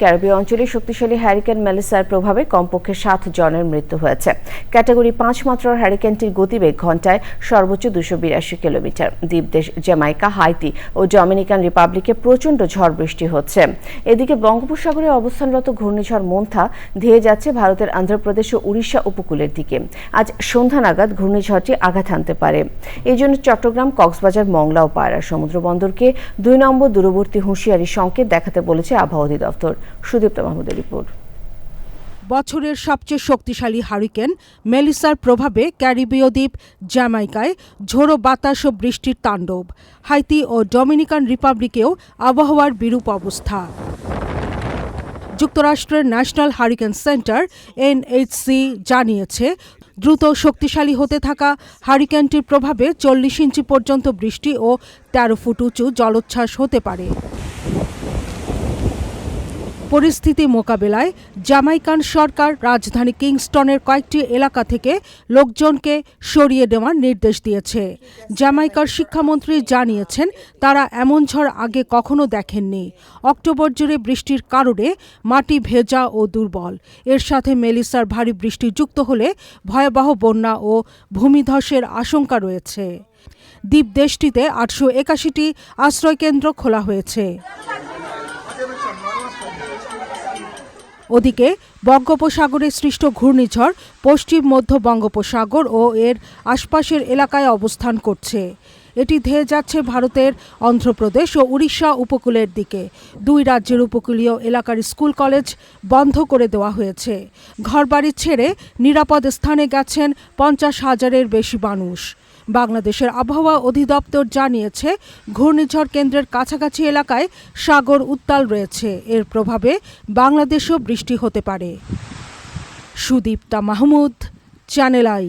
ক্যারিবীয় অঞ্চলে শক্তিশালী হ্যারিকেন মেলিসার প্রভাবে কমপক্ষে সাত জনের মৃত্যু হয়েছে। ক্যাটাগরি পাঁচ মাত্রার হ্যারিকেনটির গতিবেগ ঘন্টায় সর্বোচ্চ দুশো বিরাশি কিলোমিটার। দ্বীপদেশ জ্যামাইকা, হাইতি ও ডমিনিকান রিপাবলিকে প্রচণ্ড ঝড় বৃষ্টি হচ্ছে। এদিকে বঙ্গোপসাগরে অবস্থানরত ঘূর্ণিঝড় মন্থা ধেয়ে যাচ্ছে ভারতের অন্ধ্রপ্রদেশ ও উড়িষ্যা উপকূলের দিকে। আজ সন্ধ্যা নাগাদ ঘূর্ণিঝড়টি আঘাত হানতে পারে। এই জন্য চট্টগ্রাম, কক্সবাজার, মংলা ও পায়রা সমুদ্র বন্দরকে দুই নম্বর দূরবর্তী হুঁশিয়ারি সংকেত দেখাতে বলেছে আবহাওয়া অধিদপ্তর। সুদীপ্ত মাহমুদের রিপোর্ট। বছরের সবচেয়ে শক্তিশালী হারিকেন মেলিসার প্রভাবে ক্যারিবীয় দ্বীপ জ্যামাইকায় ঝোড়ো বাতাস ও বৃষ্টির তাণ্ডব। হাইতি ও ডমিনিকান রিপাবলিকেও আবহাওয়ার বিরূপ অবস্থা। যুক্তরাষ্ট্রের ন্যাশনাল হারিকেন সেন্টার এনএইচসি জানিয়েছে, দ্রুত শক্তিশালী হতে থাকা হারিকেনটির প্রভাবে চল্লিশ ইঞ্চি পর্যন্ত বৃষ্টি ও তেরো ফুট উঁচু জলোচ্ছ্বাস হতে পারে। পরিস্থিতি মোকাবেলায় জামাইকান সরকার রাজধানী কিংস্টনের কয়েকটি এলাকা থেকে লোকজনকে সরিয়ে দেওয়ার নির্দেশ দিয়েছে। জামাইকার শিক্ষামন্ত্রী জানিয়েছেন, তারা এমন ঝড় আগে কখনো দেখেননি। অক্টোবর জুড়ে বৃষ্টির কারণে মাটি ভেজা ও দুর্বল। এর সাথে মেলিসার ভারী বৃষ্টি যুক্ত হলে ভয়াবহ বন্যা ও ভূমিধসের আশঙ্কা রয়েছে। দ্বীপ দেশটিতে আটশো একাশিটি আশ্রয়কেন্দ্র খোলা হয়েছে। ওদিকে বঙ্গোপসাগরে সৃষ্ট ঘূর্ণিঝড় পশ্চিম মধ্য বঙ্গোপসাগর ও এর আশপাশের এলাকায় অবস্থান করছে। এটি ধেয়ে যাচ্ছে ভারতের অন্ধ্রপ্রদেশ ও উড়িষ্যা উপকূলের দিকে। দুই রাজ্যের উপকূলীয় এলাকার স্কুল কলেজ বন্ধ করে দেওয়া হয়েছে। ঘরবাড়ি ছেড়ে নিরাপদ স্থানে গেছেন পঞ্চাশ হাজারের বেশি মানুষ। বাংলাদেশের আবহাওয়া অধিদপ্তর জানিয়েছে, ঘূর্ণিঝড় কেন্দ্রের কাছাকাছি এলাকায় সাগর উত্তাল রয়েছে। এর প্রভাবে বাংলাদেশেও বৃষ্টি হতে পারে। Sudipta Mahmud, channel I.